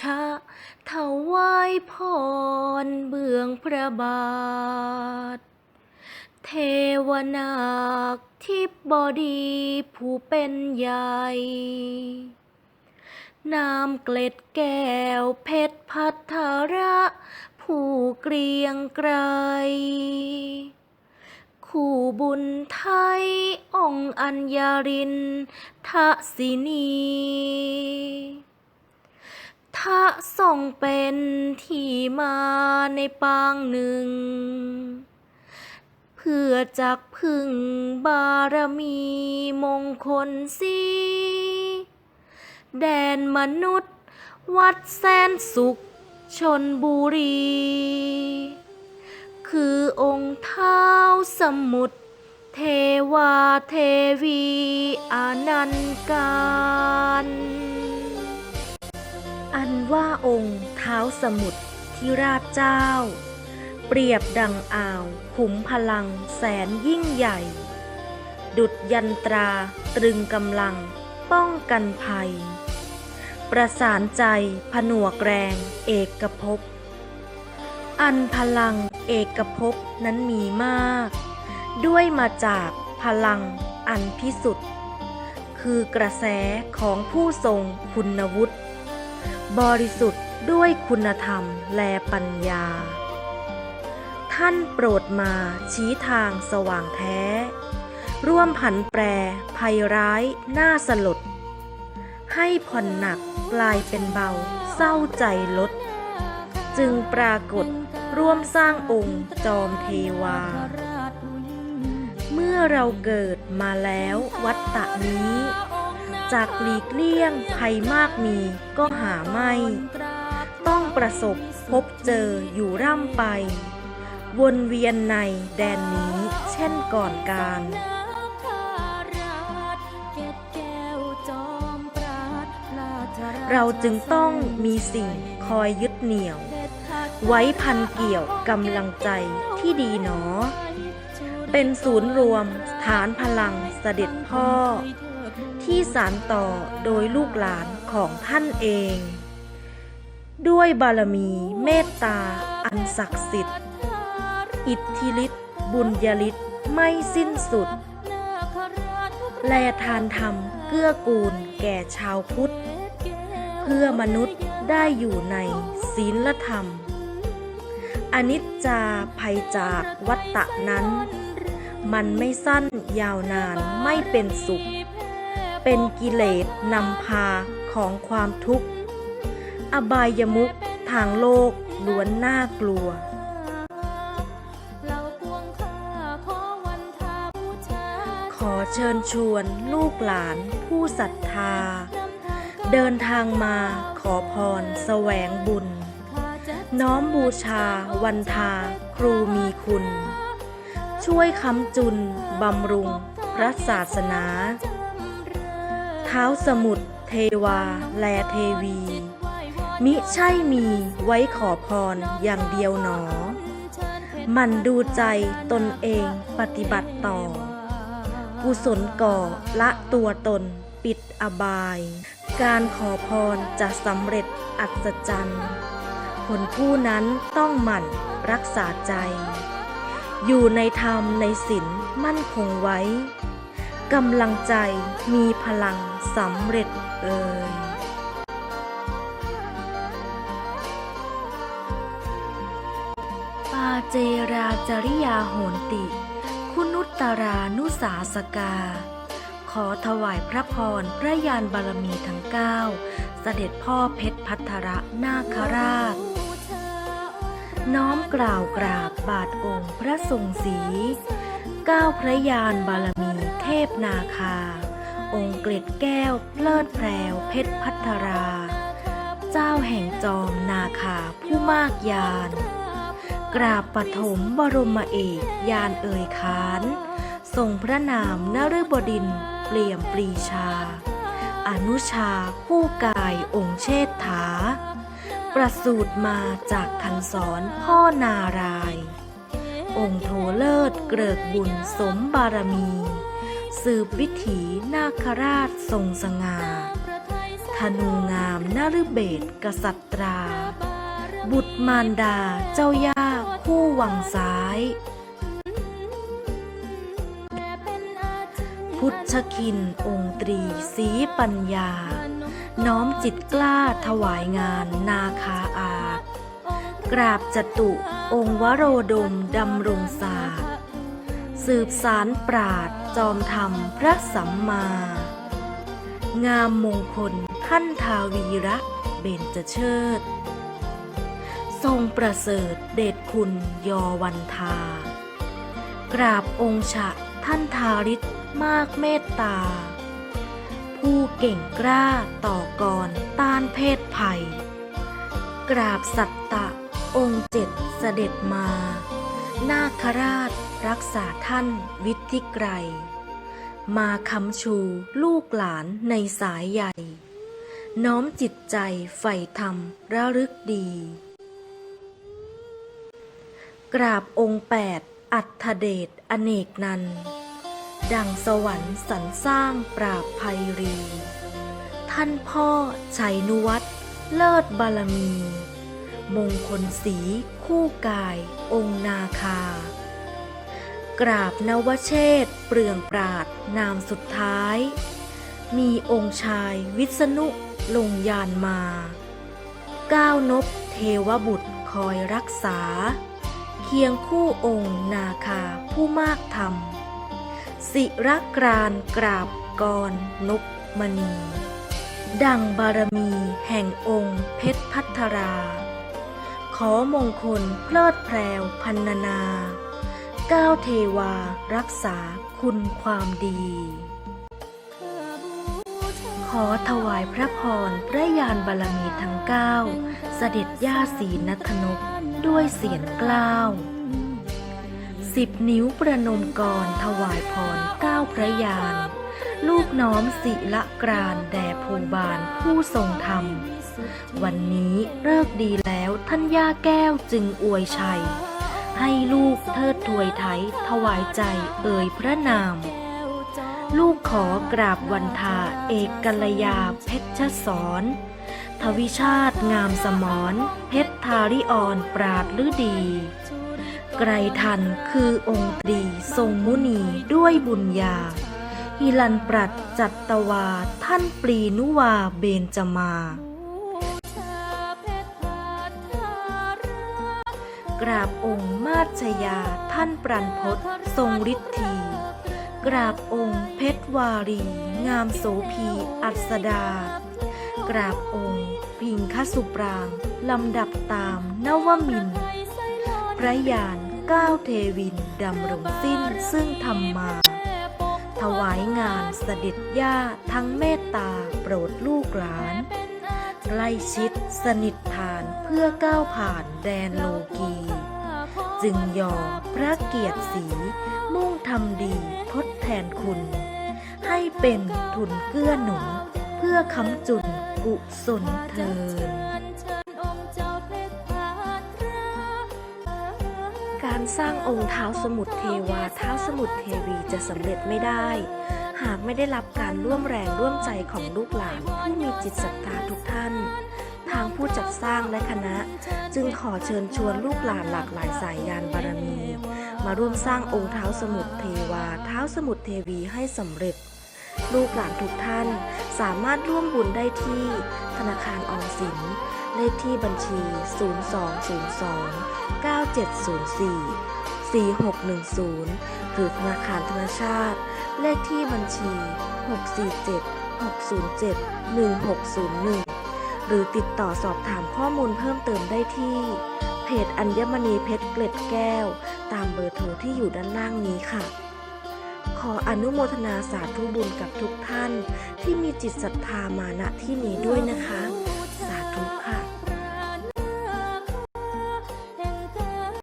ชะถวายพรเบื้องพระบาท เทวนาคทิพบดีผู้เป็นใหญ่นามเกล็ดแก้วเพชรพัทระ ผู้เกรียงไกรคู่บุญไทย องค์อัญญารินทศินี ทะทรงเป็นที่มาในปางหนึ่ง เพื่อจักพึ่งบารมีมงคลสีแดนมนุษย์ วัดแสนสุขชนบุรี คือองค์เท้าสมุทรเทวาเทวีอนันต์การ ว่าองค์เท้าสมุทรที่ราชเจ้า เปรียบดังอ่าวขุมพลังแสนยิ่งใหญ่ ดุดยันตราตรึงกำลังป้องกันภัย ประสานใจผนวกแรงเอกภพอันพลังเอกภพนั้นมีมาก ด้วยมาจากพลังอันพิสุทธิ์คือกระแสของผู้ทรงคุณวุฒิ บริสุทธิ์ด้วยคุณธรรมและปัญญา ท่านโปรดมาชี้ทางสว่างแท้ ร่วมผันแปรภัยร้ายน่าสลด ให้ผ่อนหนักกลายเป็นเบาเศร้าใจลด จึงปรากฏร่วมสร้างองค์จอมเทวา เมื่อเราเกิดมาแล้ววัฏฏะนี้ จากหลีกเลี่ยงภัยมากมีก็หาไม่ ต้องประสบพบเจออยู่ร่ำไป วนเวียนในแดนนี้เช่นก่อนการเราจึงต้องมีสิ่งคอยยึดเหนี่ยว ไว้พันเกี่ยวกำลังใจที่ดีหนอ เป็นศูนย์รวมฐานพลังเสด็จพ่อ ที่สารต่อโดยลูกหลานของท่านเอง ด้วยบารมีเมตตาอันศักดิ์สิทธิ์ อิทธิฤทธิ์บุญยฤทธิ์ไม่สิ้นสุด แลทานธรรมเกื้อกูลแก่ชาวพุทธ เพื่อมนุษย์ได้อยู่ในศีลธรรม อนิจจาภัยจากวัตตะนั้น มันไม่สั้นยาวนานไม่เป็นสุข เป็นกิเลสนำพาของความทุกข์ อบายมุขทางโลกล้วนน่ากลัวขอเชิญชวนลูกหลานผู้ศรัทธา เดินทางมาขอพรแสวงบุญ น้อมบูชาวันทาครูมีคุณ ช่วยคำจุนบำรุงพระศาสนา ท้าสมุทรเทวา แลเทวี มิใช่มีไว้ขอพรอย่างเดียวหนอ มันดูใจตนเองปฏิบัติต่อ กุศลก่อละตัวตนปิดอบาย การขอพรจะสำเร็จอัศจรรย์คนผู้นั้นต้องหมั่นรักษาใจ อยู่ในธรรมในศีลมั่นคงไว้กำลังใจมีพลัง สำเร็จเอ่ยปาเจราจริยาโหนติ คุณุตตรานุสาสกา ขอถวายพระพรพระยานบารมีทั้งเก้าเสด็จพ่อเพชรพัทระนาคราช น้อมกล่าวกราบบาทองค์พระทรงศรีเก้าพระยานบารมีเทพนาคา องค์เกล็ดแก้วเลิศแพรวเพชรพัทรา เจ้าแห่งจอมนาคาผู้มากยาน กราบปฐมบรมเอกยานเอ่ยขานทรงพระนามนฤบดินเปลี่ยมปรีชา อนุชาคู่กายองค์เชษฐา ประสูตรมาจากคันสอนพ่อนาราย องค์โทเลิศเกริกบุญสมบารมี สืบวิถีนาคราชทรงสง่าทธนูงามนฤเบศกษัตรา บุตรมารดาเจ้าย่าคู่วังซ้าย พุทธคินองค์ตรีสีปัญญา น้อมจิตกล้าถวายงานนาคาอาจกราบจตุองค์วโรดมดำรงศาสตร์สืบสารปราด จอมธรรมพระสัมมา งามมงคลท่านทาวีระเบญจเชิด ทรงประเสริฐเดชคุณยอวันทา กราบองค์ฉะท่านทาริศมากเมตตา ผู้เก่งกล้าต่อกรต้านเพศภัย กราบสัตตะองค์เจ็ดเสด็จมา นาคราช รักษาท่านวิทิไกร มาคำชูลูกหลานในสายใหญ่ น้อมจิตใจใฝ่ธรรมระลึกดี กราบองค์แปดอัฏฐเดชอเนกนัน ดังสวรรค์สรรสร้างปราบภัยรี ท่านพ่อชัยนุวัตรเลิศบารมี มงคลสี คู่กาย องค์นาคา กราบนวเชษเปลืองปราดนามสุดท้าย มีองค์ชายวิษณุลงยานมา ก้าวนบเทวบุตรคอยรักษา เคียงคู่องค์นาคาผู้มากธรรม สิรกรานกราบกรนกมณี ดังบารมีแห่งองค์เพชรพัทรา อมงคลเพลิดแพรวพันนานาก้าวเทวารักษาคุณความดี ขอถวายพระพรพระยานบารมีทั้งเก้าเสด็จย่าสีนัทนกด้วยเสียงกล้าวสิบนิ้วประนมกรถวายพรเก้าพระยาน ลูกน้อมศิละกรานแด่ภูบาลผู้ทรงธรรม วันนี้เลิกดีแล้วท่านย่าแก้วจึงอวยชัย ให้ลูกเทิดถวยไถถวายใจเอ่ยพระนาม ลูกขอกราบวันทาเอกกัลยาเพชรสอนทวิชาติงามสมรเพชรทาริออนปราดฤดี ไกรทันคือองค์ตรีทรงมุนีด้วยบุญญาฮิลันปรัดจัตตวาท่านปรีนุวาเบนจมา กราบองค์มาชยาท่านปรันพศทรงฤทธี กราบองค์เพชรวารี งามโสพีอัสดา กราบองค์ พิงคสุปราง ลำดับตามนวมิน พระยานก้าวเทวินดำรงสิ้นซึ่งธรรมมาถวายงานเสด็จย่าทั้งเมตตาโปรดลูกหลานใกล้ชิดสนิทฐาน พื่อก้าวผ่านแดนโลกี จึงยอมพระเกียรติสีมุ่งทำดีทดแทนคุณ ให้เป็นทุนเกื้อหนุนเพื่อค้ำจุนกุศลเทินการสร้างองค์เท้าสมุทรเทวาเท้าสมุทรเทวีจะสำเร็จไม่ได้ หากไม่ได้รับการร่วมแรงร่วมใจของลูกหลานผู้มีจิตศรัทธาทุกท่าน ทางผู้จัดสร้างและคณะ จึงขอเชิญชวนลูกหลานหลากหลายสายยานบารมี มาร่วมสร้างองค์เท้าสมุทรเทวาเท้าสมุทรเทวีให้สำเร็จ ลูกหลานทุกท่านสามารถร่วมบุญได้ที่ ธนาคารออมสิน เลขที่บัญชี 0202 9704 4610 หรือธนาคารธนชาติ เลขที่บัญชี 647 607 1601 หรือติดต่อสอบถามข้อมูลเพิ่มเติมได้ที่ เพจอัญมณีเพชรเกล็ดแก้ว ตามเบอร์โทรที่อยู่ด้านล่างนี้ค่ะ ขออนุโมทนาสาธุบุญกับทุกท่าน ที่มีจิตศรัทธามาณที่นี้ด้วยนะคะ